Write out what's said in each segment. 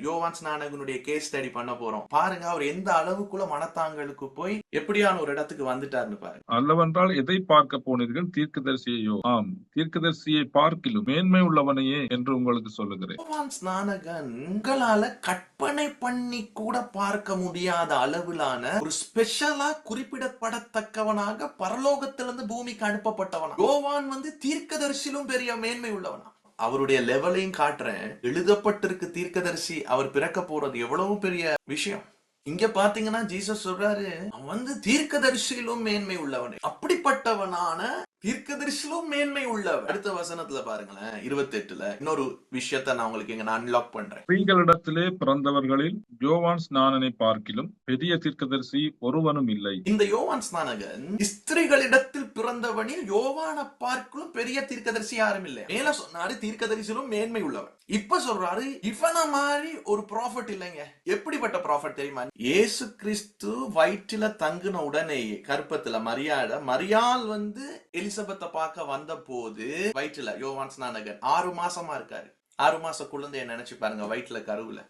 யோவான் ஸ்நானகனுடைய case study பண்ண போறோம். பாருங்க அவர் எந்த அளவுக்குள்ள மனத்தாங்களுக்கு போய் எப்படியான ஒரு இடத்துக்கு வந்துட்டாருன்னு பாருங்க. அல்லவென்றால் எதை பார்க்க போனீர்கள்? தீர்க்கதரிசியையோ. ஆம் தீர்க்கதரிசியை பார்க்கிலும் மேன்மை உள்ளவனையே என்று உங்களுக்கு சொல்லுகிறேன். யோவான் ஸ்நானகன் உங்களால கற்பனை பண்ணி கூட பார்க்க முடியாத அளவிலான ஒரு ஸ்பெஷலா குறிப்பிடப்படத்தக்கவனாக பரலோகத்திலிருந்து பூமிக்கு அனுப்பப்பட்டவனா. யோவான் வந்து தீர்க்கதரிசிலும் பெரிய மேன்மை உள்ளவனா. அவருடைய லெவலையும் காட்டுறேன். எழுதப்பட்டிருக்கு தீர்க்கதரிசி அவர் பிறக்க போறது எவ்வளவு பெரிய விஷயம். இங்க பாத்தீங்கன்னா ஜீசஸ் சொல்றாரு அவன் வந்து தீர்க்கதரிசியிலும் மேன்மை உள்ளவன். அப்படிப்பட்டவனான தீர்க்கதரிசியிலும் மேன்மை உள்ளவன் அடுத்த வசனத்துல பாருங்களேன் இருபத்தி எட்டுல இன்னொரு விஷயத்த நான் உங்களுக்கு இங்க நான் அன்லாக் பண்றேன். ஸ்திரீகளிடத்திலே பிறந்தவர்களில் யோவான் ஸ்நானனை பார்க்கிலும் பெரிய தீர்க்கதரிசி ஒருவனும் இல்லை. இந்த யோவான் ஸ்நானகன் ஸ்திரீகளிடத்தில் பிறந்தவனில் யோவான பார்க்கலும் பெரிய தீர்க்கதரிசி யாரும் இல்லை. மேல சொன்னாரு தீர்க்கதரிசியிலும் மேன்மை உள்ளவன் இப்ப சொல்றாரு இவன மாதிரி ஒரு ப்ராஃபட் இல்லைங்க. எப்படிப்பட்ட ப்ராஃபட் தெரியுமா? இயேசு கிறிஸ்து வயிற்றில தங்குன உடனேயே கற்பத்துல மரியாத மரியாள் வந்து எலிசபெத்தை பார்க்க வந்த போது வயிற்றுல யோவான் ஸ்நானகன் ஆறு மாசமா இருக்காரு. ஆறு மாச குழந்தைய நினைச்சு பாருங்க வயிற்றுல கருவுல.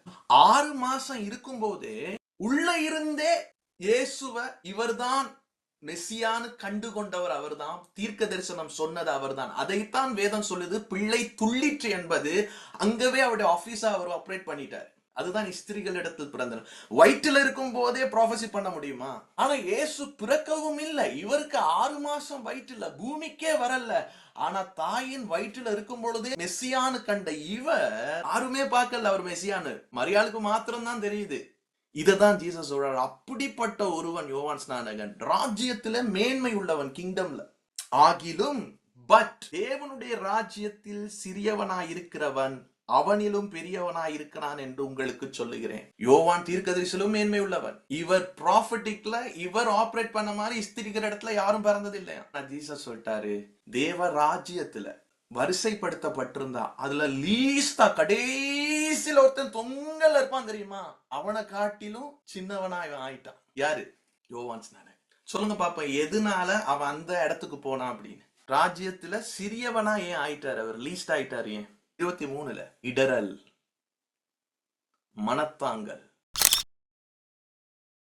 ஆறு மாசம் இருக்கும் போதே உள்ள இருந்தே இயேசுவ இவர்தான் மெஸ்ஸியான்னு கண்டு கொண்டவர் அவர்தான் தீர்க்க தரிசனம் சொன்னது அவர்தான். அதைத்தான் வேதம் சொல்லுது பிள்ளை துள்ளிற்று என்பது அங்கவே அவருடைய ஆபீஸா அவர் ஆப்ரேட் பண்ணிட்டார். அதுதான் ஸ்திரிகளிடத்தில் பிறந்தனர் வயிற்றுல இருக்கும் போதே ப்ராஃபசி பண்ண முடியுமா? ஆனா இயேசு பிறக்கவும் இல்லை. இவருக்கு ஆறு மாசம் வயிற்றுல பூமிக்கே வரல. ஆனா தாயின் வயிற்றுல இருக்கும் பொழுதே மெஸ்ஸியானு கண்ட இவர் யாருமே பார்க்கல. அவர் மெஸ்ஸியானு மரியாளுக்கு மாத்திரம் தான் தெரியுது. இததான் ஜீசஸ் சொல்றாரு. அப்படிப்பட்ட ஒருவன் யோவான் ஸ்நானகன். ராஜ்யத்துல மேன்மை உள்ளவன் கிங்டம்ல ஆகிலும் பட் தேவனுடைய ராஜ்யத்தில் சிறியவனாயிருக்கிறவன் அவனிலும் பெரியவனாய் இருக்கிறான் என்று உங்களுக்கு சொல்லுகிறேன். யோவான் தீர்க்கதரிசிலும் மேன்மை உள்ளவன். இவர் ப்ராஃபிட்டிக்ல இவர் ஆப்ரேட் பண்ண மாதிரி இஸ்திரிக்கிற இடத்துல யாரும் பிறந்தது இல்லையா ஜீசஸ் சொல்லிட்டாரு தேவ ராஜ்யத்துல வரிசைப்படுத்தப்பட்டிருந்தா அதுல லீஸ்டா கடைசியில ஒருத்தன் தொங்கல் இருப்பான் தெரியுமா? அவனை காட்டிலும் சின்னவனா இவன் ஆயிட்டான். யாரு? யோவான் சொல்லுங்க பாப்பா எதனால அவன் அந்த இடத்துக்கு போனான் அப்படின்னு? ராஜ்யத்துல சிறியவனா ஏன் ஆயிட்டாரு? அவர் லீஸ்ட் ஆயிட்டாரு ஏன்? இருபத்தி மூணுல இடரல் மனத்தாங்கல்